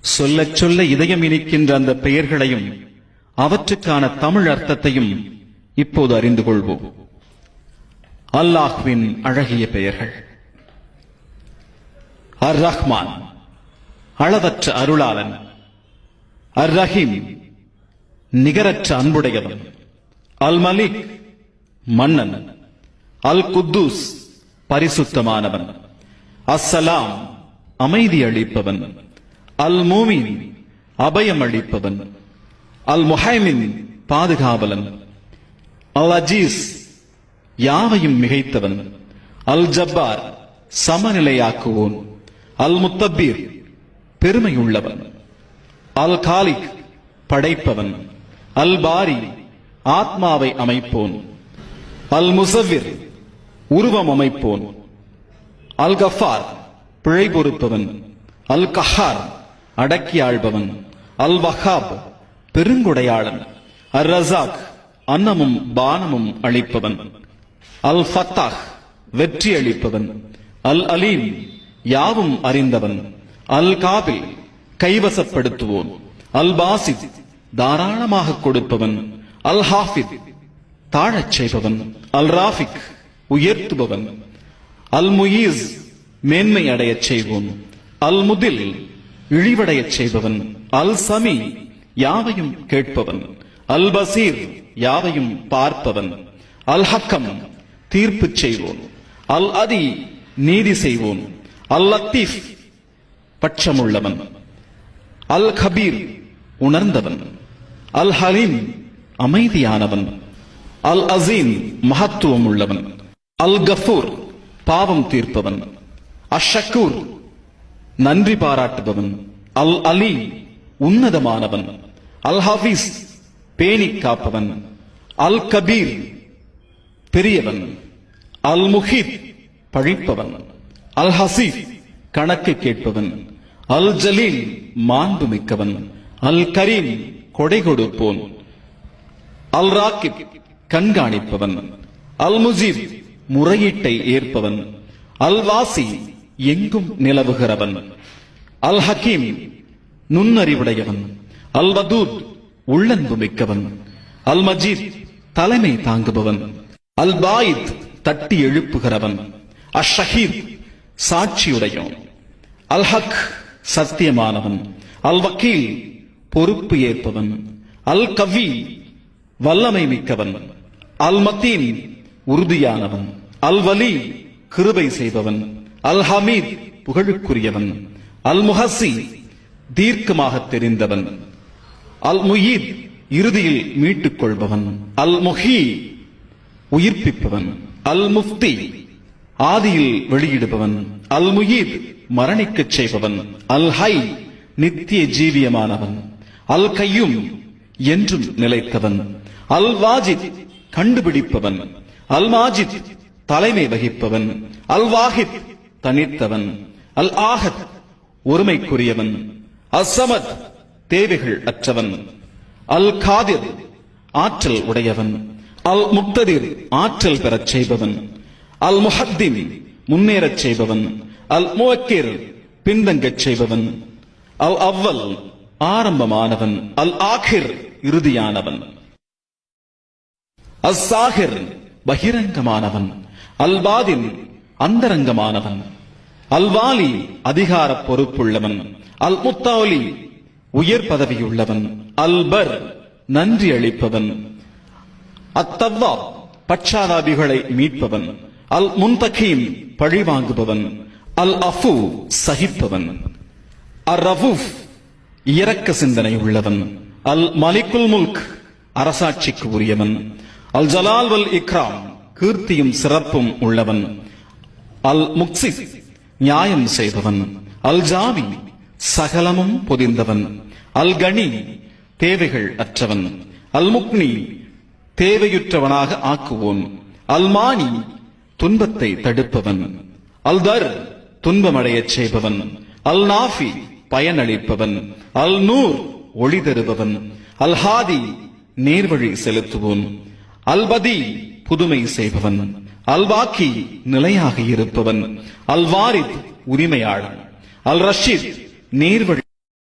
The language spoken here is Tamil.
சொல்லச் சொல்ல இதயம் இனிக்கின்ற அந்த பெயர்களையும் அவற்றுக்கான தமிழ் அர்த்தத்தையும் இப்போது அறிந்து கொள்வோம். அல்லாஹ்வின் அழகிய பெயர்கள். அர் ரஹ்மான் அளவற்ற அருளாளன். அர் ரஹீம் நிகரற்ற அன்புடையவன். அல் மலிக் மன்னன். அல் குத்தூஸ் பரிசுத்தமானவன். அஸ்ஸலாம் அமைதி அளிப்பவன். அல் மூமின் அபயம் அளிப்பவன் அல் முஹைமின் பாதுகாவலன். அல் அஜீஸ் யாவையும் மிகைத்தவன். அல் ஜப்பார் சமநிலையாக்குவோன். அல் முத்தபீர் பெருமையுள்ளவன். அல் காலிக் படைப்பவன். அல் பாரி ஆத்மாவை அமைப்போன். அல் முசவிர் உருவம் அமைப்போன். அல் கஃபார் பிழை பொறுப்பவன் அல் கஹார் அடக்கி ஆள்பவன் அல் வஹாப் பெருங்குடையாளன் அர் ரசாக் அன்னமும் பானமும் அளிப்பவன் அல் ஃபத்தாஹ் வெற்றி அளிப்பவன் அல் அலீம் யாவும் அறிந்தவன் அல் காபில் கைவசப்படுத்துவோன் அல் பாசித் தாராளமாக கொடுப்பவன் அல் ஹாஃபித் தாழச் செய்பவன் அல் ராஃபிக் உயர்த்துபவன் அல் முயீஸ் மேன்மை அடையச் செய்வோன் அல் முதில் இழிவடையச் செய்பவன். அல் சமி யாவையும் கேட்பவன். அல் பசீர் யாவையும் பார்ப்பவன். அல் ஹக்கம் தீர்ப்பு செய்வோன். அல் அதி நீதி செய்வோன். அல் லத்தீஃப் பட்சமுள்ளவன். அல் கபீர் உணர்ந்தவன். அல் ஹலீம் அமைதியானவன். அல் அசீம் மகத்துவம் உள்ளவன் அல் கஃபூர் பாவம் தீர்ப்பவன். அஷக்கூர் நன்றி பாராட்டுபவன் அல் அலி உன்னதமானவன் அல் ஹபீஸ் பேணி காப்பவன் அல் கபீர் பெரியவன் அல் முஹித் பழிப்பவன் அல் ஹசீப் கணக்கு கேட்பவன் அல் ஜலீல் மாண்பு மிக்கவன் அல் கரீம் கொடை கொடுப்போன் அல் ராக்கிப் கண்காணிப்பவன் அல் முஜீப் முறையீட்டை ஏற்பவன் அல் வாசி எங்கும் நிலவுகிறவன். அல் ஹக்கீம் நுண்ணறிவுடையவன். அல் வதூத் உள்ளன்பு மிக்கவன் அல் மஜீத் தலைமை தாங்குபவன். அல் பாயித் தட்டி எழுப்புகிறவன். அஷ் ஷஹீத் சாட்சியுடையவன். அல் ஹக் சத்தியமானவன். அல் வக்கீல் பொறுப்பு ஏற்பவன். அல் கவி வல்லமை மிக்கவன். அல் மத்தீன் உறுதியானவன். அல் வலி கிருபை செய்பவன். அல் ஹமீத் புகழுக்குரியவன். அல் முஹசி தீர்க்கமாக தெரிந்தவன். அல் முயீத் இறுதியில் மீட்டுக் கொள்பவன் அல் முஹி உயிர்ப்பிப்பவன். அல் முஃப்தி ஆதியில் வெளியிடுபவன். அல் முயீத் மரணிக்கச் செய்பவன். அல் ஹை நித்திய ஜீவியமானவன். அல் கையும் என்றும் நிலைத்தவன். அல் வாஜித் கண்டுபிடிப்பவன். அல் மாஜித் தலைமை வகிப்பவன். அல் வாஹித் தனித்தவன். அல் ஆஹத் ஒருமைக்குரியவன். அசமத் தேவைகள் அற்றவன். அல் காதிர் ஆற்றல் உடையவன். அல் முக்ததிர் ஆற்றல் பெறச் செய்பவன். அல் முஹத்தின் முன்னேறச் செய்பவன். அல் முவக்கிர் பின்தங்கச் செய்பவன். அல் அவ்வல் ஆரம்பமானவன். அல் ஆகிர் இறுதியானவன். அல் சாகிர் பகிரங்கமானவன். அல் பாதின் அந்தரங்கமானவன். அல்வாலி அதிகார பொறுப்புள்ளவன். அல் முத்தாலி உயர் பதவியுள்ளவன். அல்பர் நன்றி அளிப்பவன். அத்தவ்வா பச்சாதாபிகளை மீட்பவன். அல் முன்தகீம் பழிவாங்குபவன் அல் அஃபு சகிப்பவன். அர் ரவூஃப் இரக்க சிந்தனை உள்ளவன். அல் மலிக்குல் முல்க் அரசாட்சிக்கு உரியவன். அல் ஜலால் வல் இக்ராம் கீர்த்தியும் சிறப்பும் உள்ளவன். அல் முக்சி நியாயம் செய்பவன். அல் ஜாவி சகலமும் பொதிந்தவன். அல் கனி தேவைகள் அற்றவன். அல் முக்னி தேவையுற்றவனாக ஆக்குவோன். அல்மானி துன்பத்தை தடுப்பவன். அல் தர் துன்பமடையச் செய்பவன். அல் நாஃபி பயனளிப்பவன். அல் நூர் ஒளி தருபவன். அல் ஹாதி நேர்வழி செலுத்துவோன். அல்பதி புதுமை செய்பவன். அல்வாக்கி நிலையாக இருப்பவன் அல்வாரித் உரிமையாளன் அல் ரஷீத் நேர்வழி